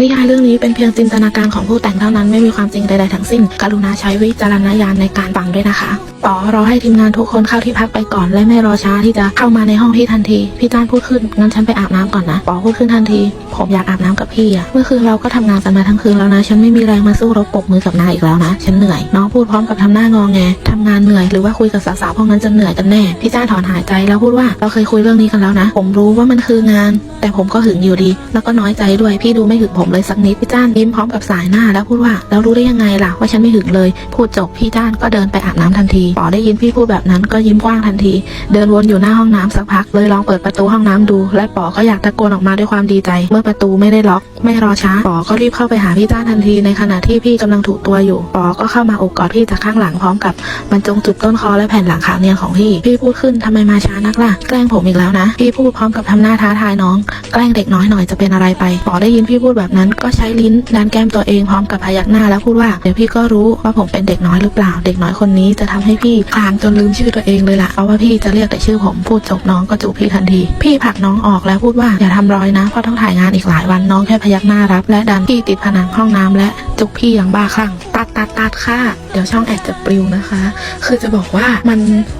นิยายเรื่องนี้เป็นเพียงจินตนาการของผู้แต่งเท่านั้นไม่มีความจริงใดๆทั้งสิ้น กรุณาใช้วิจารณญาณในการฟังด้วยนะคะป๋อรอให้ทีมงานทุกคนเข้าที่พักไปก่อนและไม่รอช้าที่จะเข้ามาในห้องพี่ทันที พี่จ้านพูดขึ้นงั้นฉันไปอาบน้ำก่อนนะป๋อพูดขึ้นทันที ผมอยากอาบน้ำกับพี่อะเมื่อคืนเราก็ทำงานกันมาทั้งคืนแล้วนะ ฉันไม่มีแรงมาสู้รบปรบมือกับนายอีกแล้วนะ ฉันเหนื่อย น้องพูดพร้อมกับทำหน้างอแงทำงานเหนื่อยหรือว่าคุยกับสาวๆพวกนั้นจะเหนื่อยกันแน่พี่จ้านถอนหายใจแล้วพูดว่าเราเคยคุยเรื่องนี้กันแล้วนะ ผมรู้ว่ามันคืองาน แต่ผมก็หึงอยู่ดี แล้วก็น้อยใจด้วยพี่ดูไม่หึงผมเลยสักนิดพี่จ้านยิ้มพร้อมกับสายหน้าแล้วพูดว่าแล้วรู้ได้ยังไงล่ะว่าฉันไม่หึงเลย พูดจบพี่จ้านก็เดินไปอาบน้ำทันทีป๋อได้ยินพี่พูดแบบนั้นก็ยิ้มกว้างทันที เดินวนอยู่หน้าห้องน้ำสักพัก เลยลองเปิดประตูห้องน้ำดู และป๋อก็อยากตะโกนออกมาด้วยความดีใจ เมื่อประตูไม่ได้ล็อก ไม่รอช้าป๋อก็รีบเข้าไปหาพี่จ้าทันทีในขณะที่พี่กำลังถูกตัวอยู่ป๋อก็เข้ามาอกกอดพี่จากข้างหลังพร้อมกับบรรจงจุดต้นคอและแผ่นหลังขาเนียนของพี่พี่พูดขึ้นทำไมมาช้านักล่ะแกล้งผมอีกแล้วนะ พี่พูดพร้อมกับทำหน้าท้าทายน้อง แกล้งเด็กน้อยหน่อยจะเป็นอะไรไปป๋อได้ยินพี่พูดแบบนั้นก็ใช้ลิ้นดันแก้มตัวเองพร้อมกับพยักหน้าแล้วพูดว่าเดี๋ยวพี่ก็รู้ว่าผมเป็นเด็กน้อยหรือเปล่า เด็กน้อยคนนี้จะทำให้พี่คลางจนลืมชื่อตัวเองเลยล่ะเพราะว่าพี่จะเรียกแต่ชื่อผมพูดจบน้องก็จูบพี่ทันที พี่ผลักน้องออกแล้วพูดว่าอย่าทำรอยนะเพราะต้องถ่ายงานอีกหลายวันน้องแค่พยักหน้ารับ และดันพี่ติดผนังห้องน้ำและ จุกพี่อย่างบ้าคลั่งตัดตัดตัดค่ะ เดี๋ยวช่องแอดจะปลิวนะคะ คือจะบอกว่ามัน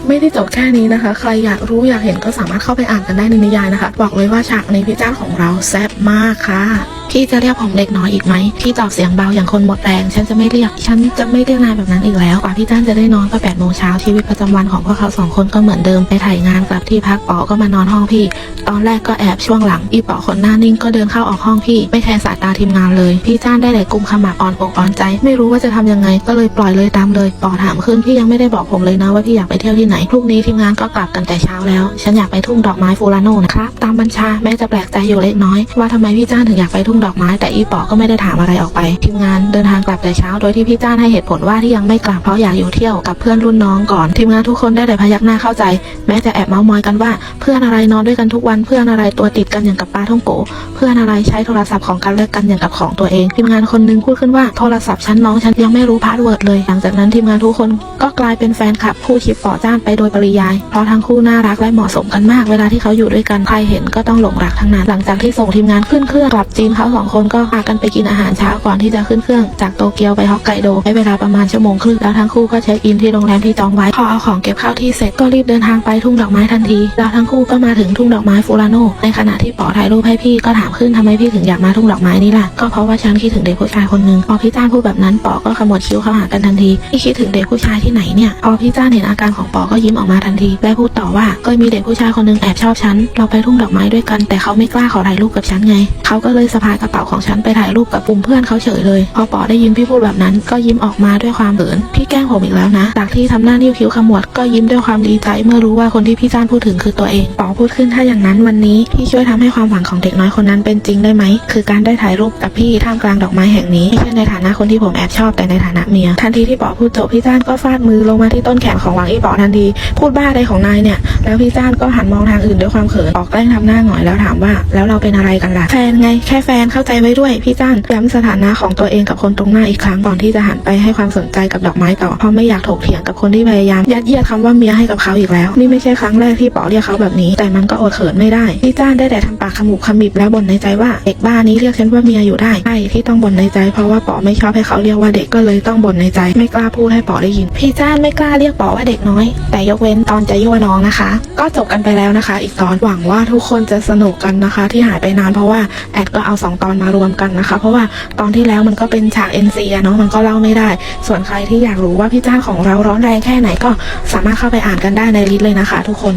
ไม่ได้จบแค่นี้นะคะ ใครอยากรู้อยากเห็นก็สามารถเข้าไปอ่านกันได้ในนิยายนะคะ บอกเลยว่าฉากในพี่จ้าของเราแซ่บมากค่ะพี่จะเรียกผมเด็กน้อยอีกไหมพี่ตอบเสียงเบาอย่างคนหมดแรง ฉันจะไม่เรียก ฉันจะไม่เรียกนายแบบนั้นอีกแล้ว กว่าพี่จ้านจะได้นอนก็แปดโมงเช้าชีวิตประจำวันของพวกเขาสองคนก็เหมือนเดิม ไปถ่ายงานกลับที่พักป๋อก็มานอนห้องพี่ ตอนแรกก็แอบช่วงหลัง อีป๋อคนหน้านิ่งก็เดินเข้าออกห้องพี่ ไม่แคร์สายตาทีมงานเลย พี่จ้านได้แต่กุมขมับอ่อนอกอ่อนใจ ไม่รู้ว่าจะทำยังไง ก็เลยปล่อยเลยตามเลยปอถามขึ้นพี่ยังไม่ได้บอกผมเลยนะว่าพี่อยากไปเที่ยวที่ไหนพรุ่งนี้ทีมงานก็กลับกันแต่เช้าแล้ว ฉันอยากไปทุ่งดอกไม้ฟูลาโนนะครับตามบัญชาแม้จะแปลกใจอยู่เล็กน้อย ว่าทำไมพี่จ้านถึงอยากไปทุ่งดอกไม้แต่อีปอก็ไม่ได้ถามอะไรออกไป ทีมงานเดินทางกลับแต่เช้า โดยที่พี่จ้านให้เหตุผลว่าที่ยังไม่กลับเพราะอยากอยู่เที่ยวกับเพื่อนรุ่นน้องก่อนทีมงานทุกคนได้แต่พยักหน้าเข้าใจ แม้จะแอบเมาส์มอยกันว่า เพื่อนอะไรนอนด้วยกันทุกวันเพื่อนอะไรตัวติดกันอย่างกับปลาท่องโก เพื่อนอะไรใช้โทรศัพท์ของกันและกันอย่างกับของตัวเองทีมงานคนนึงพูดขึ้นว่าว่าโทรศัพท์ฉันน้องฉันยังไม่รู้พาสเวิร์ดเลย หลังจากนั้นทีมงานทุกคนก็กลายเป็นแฟนคลับคู่ชิปป๋อจ้านไปโดยปริยาย เพราะทั้งคู่น่ารักและเหมาะสมกันมาก เวลาที่เขาอยู่ด้วยกันใครเห็นก็ต้องหลงรักทั้งนั้น หลังจากที่ส่งทีมงานขึ้นเครื่องกลับจีนเขาสองคนก็พากันไปกินอาหารเช้าก่อนที่จะขึ้นเครื่องจากโตเกียวไปฮอกไกโดใช้เวลาประมาณชั่วโมงครึ่งแล้วทั้งคู่ก็เช็คอินที่โรงแรมที่จองไว้พอเอาของเก็บเข้าที่เสร็จก็รีบเดินทางไปทุ่งดอกไม้ทันทีแล้วทั้งคู่ก็มาถึงทุ่งดอกไม้ฟูราโนในขณะที่ป๋อถ่ายรูปให้พี่ก็ถามขึ้นทำไมพี่ถึงอยากมาทุ่งดอกไม้นี่ล่ะก็เพราะว่าฉันคิดถึงเด็กผู้ชายคนหนึ่งพอพี่จ้านพูดแบบนั้นปอก็ขมวดคิ้วเข้าหากันทันทีพี่คิดถึงเด็กผู้ชายที่ไหนเนี่ยพอพี่จ้านเห็นอาการของปอก็ยิ้มออกมาทันที และพูดต่อว่าก็มีเด็กผู้ชายคนหนึงแอบชอบฉันเราไปทุ่งดอกไม้ด้วยกัน แต่เขาไม่กล้าขอถ่ายรูปกับฉันไงเขาก็เลยสะพายกระเป๋าของฉันไปถ่ายรูปกับกลุ่มเพื่อนเขาเฉยเลยพอปอได้ยินพี่พูดแบบนั้น ก็ยิ้มออกมาด้วยความเขินพี่แกล้งผมอีกแล้วนะจากที่ทำหน้านิ้วคิ้วขมวดก็ยิ้มด้วยความดีใจเมื่อรู้ว่าคนที่พี่จ้านพูดถึงคือตัวเองปอพูดขึ้นถ้าอย่างนั้นวันนี้พี่ช่วยทำให้ความหวังของเด็กน้อยคนนั้นเป็นจริงได้ไหมคือการได้ถ่ายรูปกับพี่ท่ามกลางดอกไม้แห่งนี้ไม่ใช่ในฐานะคนที่ผมแอบชอบแต่ในฐานะเมีย ทันทีที่ป๋อพูดจบพี่จ้านก็ฟาดมือลงมาที่ต้นแขนของหวังอีป๋อทันที พูดบ้าอะไรของนายเนี่ย แล้วพี่จ้านก็หันมองทางอื่นด้วยความเขินออกแกล้งทำหน้าหงอยแล้วถามว่า แล้วเราเป็นอะไรกันล่ะแฟนไงแค่แฟนเข้าใจไว้ด้วยพี่จ้านย้ำสถานะของตัวเองกับคนตรงหน้าอีกครั้งก่อนที่จะหันไปให้ความสนใจกับดอกไม้ต่อเพราะไม่อยากถกเถียงกับคนที่พยายามยัดเยียดคำว่าเมียให้กับเขาอีกแล้ว นี่ไม่ใช่ครั้งแรกที่ป๋อเรียกเขาแบบนี้ แต่มันก็อดเขินไม่ได้พี่จ้านได้แต่ทำปากขมุบขมิบแล้วบ่นในใจว่าเด็กบ้านี้เรียกฉันว่าเมียอยู่ได้ใช่ที่ต้องบ่นในใจเพราะว่าป๋อไม่ชอบให้เขาเรียกว่าเด็กก็เลยต้องบ่นในใจ ไม่กล้าพูดให้ป๋อได้ยิน พี่จ้านไม่กล้าเรียกป๋อว่าเด็กน้อย แต่ยกเว้นตอนจะยั่วน้องนะคะ ก็จบกันไปแล้วนะคะ อีกตอนหวังว่าทุกคนจะสนุกกันนะคะ ที่หายไปนานเพราะว่าแอดก็เอาสองตอนมารวมกันนะคะ เพราะว่าตอนที่แล้วมันก็เป็นฉาก NC อะเนาะมันก็เล่าไม่ได้ ส่วนใครที่อยากรู้ว่าพี่จ้านของเราร้อนแรงแค่ไหนก็สามารถเข้าไปอ่านกันได้ในลิสต์เลยนะคะ ทุกคน